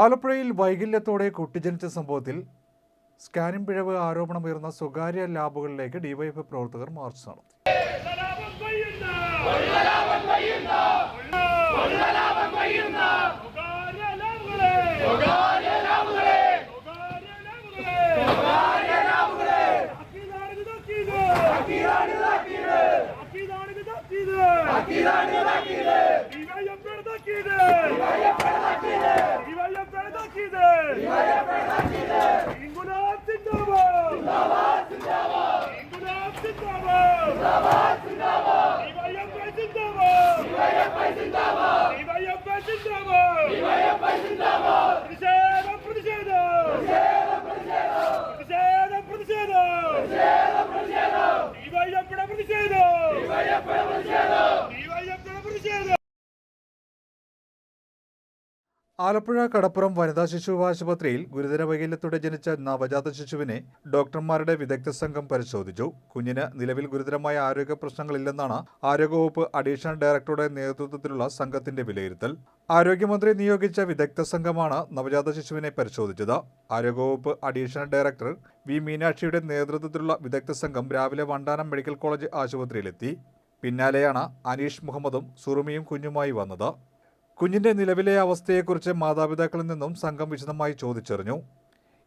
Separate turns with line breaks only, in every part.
ആലപ്പുഴയിൽ വൈകല്യത്തോടെ കുട്ടി ജനിച്ച സംഭവത്തിൽ സ്കാനിംഗ് പിഴവ് ആരോപണമുയർന്ന സ്വകാര്യ ലാബുകളിലേക്ക് ഡിവൈഎഫ് പ്രവർത്തകർ മാർച്ച് നടത്തി.
പൊള്ളലാപം കൊയ്യുന്ന
ആലപ്പുഴ കടപ്പുറം വനിതാ ശിശു ആശുപത്രിയിൽ ഗുരുതര വൈകല്യത്തോടെ ജനിച്ച നവജാത ശിശുവിനെ ഡോക്ടർമാരുടെ വിദഗ്ധ സംഘം പരിശോധിച്ചു. കുഞ്ഞിന് നിലവിൽ ഗുരുതരമായ ആരോഗ്യ പ്രശ്നങ്ങളില്ലെന്നാണ് ആരോഗ്യവകുപ്പ് അഡീഷണൽ ഡയറക്ടറുടെ നേതൃത്വത്തിലുള്ള സംഘത്തിന്റെ വിലയിരുത്തൽ. ആരോഗ്യമന്ത്രി നിയോഗിച്ച വിദഗ്ധ സംഘമാണ് നവജാത ശിശുവിനെ പരിശോധിച്ചത്. ആരോഗ്യവകുപ്പ് അഡീഷണൽ ഡയറക്ടർ വി മീനാക്ഷിയുടെ നേതൃത്വത്തിലുള്ള വിദഗ്ധ സംഘം രാവിലെ വണ്ടാനം മെഡിക്കൽ കോളേജ് ആശുപത്രിയിലെത്തി. പിന്നാലെയാണ് അനീഷ് മുഹമ്മദും സുറുമിയും കുഞ്ഞുമായി വന്നത്. കുഞ്ഞിന്റെ നിലവിലെ അവസ്ഥയെക്കുറിച്ച് മാതാപിതാക്കളിൽ നിന്നും സംഘം വിശദമായി ചോദിച്ചറിഞ്ഞു.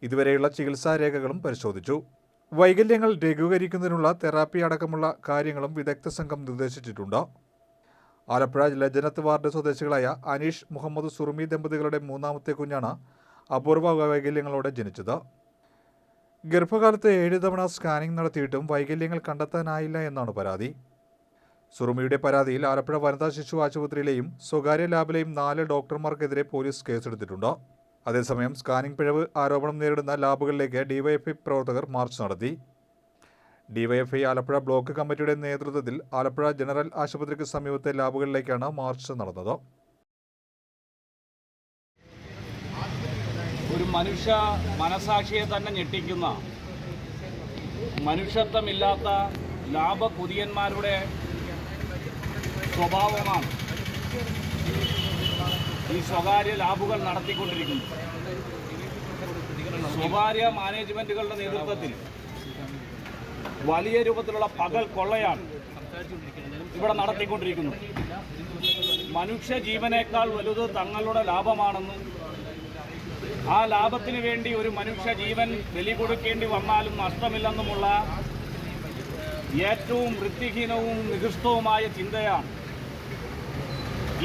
ഇതുവരെയുള്ള ചികിത്സാ രേഖകളും പരിശോധിച്ചു. വൈകല്യങ്ങൾ ലഘൂകരിക്കുന്നതിനുള്ള തെറാപ്പി അടക്കമുള്ള കാര്യങ്ങളും വിദഗ്ധ സംഘം നിർദ്ദേശിച്ചിട്ടുണ്ട്. ആലപ്പുഴ ലജനത്ത് വാർഡ് സ്വദേശികളായ അനീഷ് മുഹമ്മദ് സുറുമി ദമ്പതികളുടെ മൂന്നാമത്തെ കുഞ്ഞാണ് അപൂർവ വൈകല്യങ്ങളോടെ ജനിച്ചത്. ഗർഭകാലത്ത് ഏഴ് തവണ സ്കാനിംഗ് നടത്തിയിട്ടും വൈകല്യങ്ങൾ കണ്ടെത്താനായില്ല എന്നാണ് പരാതി. സുറുമിയുടെ പരാതിയിൽ ആലപ്പുഴ വനിതാ ശിശു ആശുപത്രിയിലെയും സ്വകാര്യ ലാബിലെയും നാല് ഡോക്ടർമാർക്കെതിരെ പോലീസ് കേസെടുത്തിട്ടുണ്ട്. അതേസമയം സ്കാനിംഗ് പിഴവ് ആരോപണം നേരിടുന്ന ലാബുകളിലേക്ക് ഡിവൈഎഫ്ഐ പ്രവർത്തകർ മാർച്ച് നടത്തി. ഡിവൈഎഫ്ഐ ആലപ്പുഴ ബ്ലോക്ക് കമ്മിറ്റിയുടെ നേതൃത്വത്തിൽ ആലപ്പുഴ ജനറൽ ആശുപത്രിക്ക് സമീപത്തെ ലാബുകളിലേക്കാണ് മാർച്ച് നടന്നത്.
ഒരു മനുഷ്യ മനസാക്ഷിയെ തന്നെ ഞെട്ടിക്കുന്ന മനുഷ്യത്വമില്ലാത്ത ലാഭകുതിയന്മാരുടെ സ്വഭാവമാണ്. ഈ സ്വകാര്യ ലാബുകൾ നടത്തിക്കൊണ്ടിരിക്കുന്നത് സ്വകാര്യ മാനേജ്മെന്റുകളുടെ നേതൃത്വത്തിൽ വലിയ രൂപത്തിലുള്ള പകൽ കൊള്ളയാണ് ഇവിടെ നടത്തിക്കൊണ്ടിരിക്കുന്നത്. മനുഷ്യ ജീവനേക്കാൾ വലുത് തങ്ങളുടെ ലാഭമാണെന്നും ആ ലാഭത്തിന് വേണ്ടി ഒരു മനുഷ്യ ജീവൻ ബലി കൊടുക്കേണ്ടി വന്നാലും നഷ്ടമില്ലെന്നുമുള്ള ഏറ്റവും വൃത്തിഹീനവും നികൃഷ്ടവുമായ ചിന്തയാണ്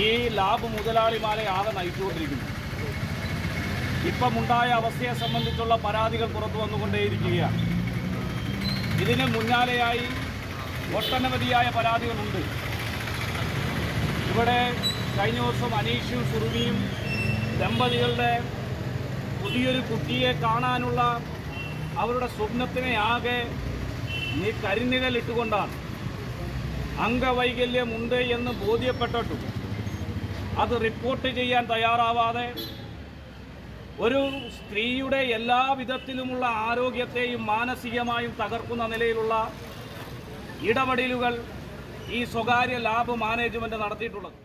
ഈ ലാബ് മുതലാളിമാരെ ആകെ നയിച്ചുകൊണ്ടിരിക്കുന്നത് ഇപ്പമുണ്ടായ അവസ്ഥയെ സംബന്ധിച്ചുള്ള പരാതികൾ പുറത്തു വന്നുകൊണ്ടേയിരിക്കുകയാണ്. ഇതിന് മുന്നാലെയായി ഒട്ടനവധിയായ പരാതികളുണ്ട്. ഇവിടെ കഴിഞ്ഞ ദിവസം അനീഷും സുറുമിയും ദമ്പതികളുടെ പുതിയൊരു കുട്ടിയെ കാണാനുള്ള അവരുടെ സ്വപ്നത്തിനെ ആകെ നീ കരിനിഴലിട്ടുകൊണ്ടാണ്. അംഗവൈകല്യമുണ്ട് എന്ന് ബോധ്യപ്പെട്ടിട്ടും അത് റിപ്പോർട്ട് ചെയ്യാൻ തയ്യാറാവാതെ ഒരു സ്ത്രീയുടെ എല്ലാ വിധത്തിലുമുള്ള ആരോഗ്യത്തെയും മാനസികമായും തകർക്കുന്ന നിലയിലുള്ള ഇടപെടലുകൾ ഈ സ്വകാര്യ ലാബ് മാനേജ്മെന്റ് നടത്തിയിട്ടുള്ളത്.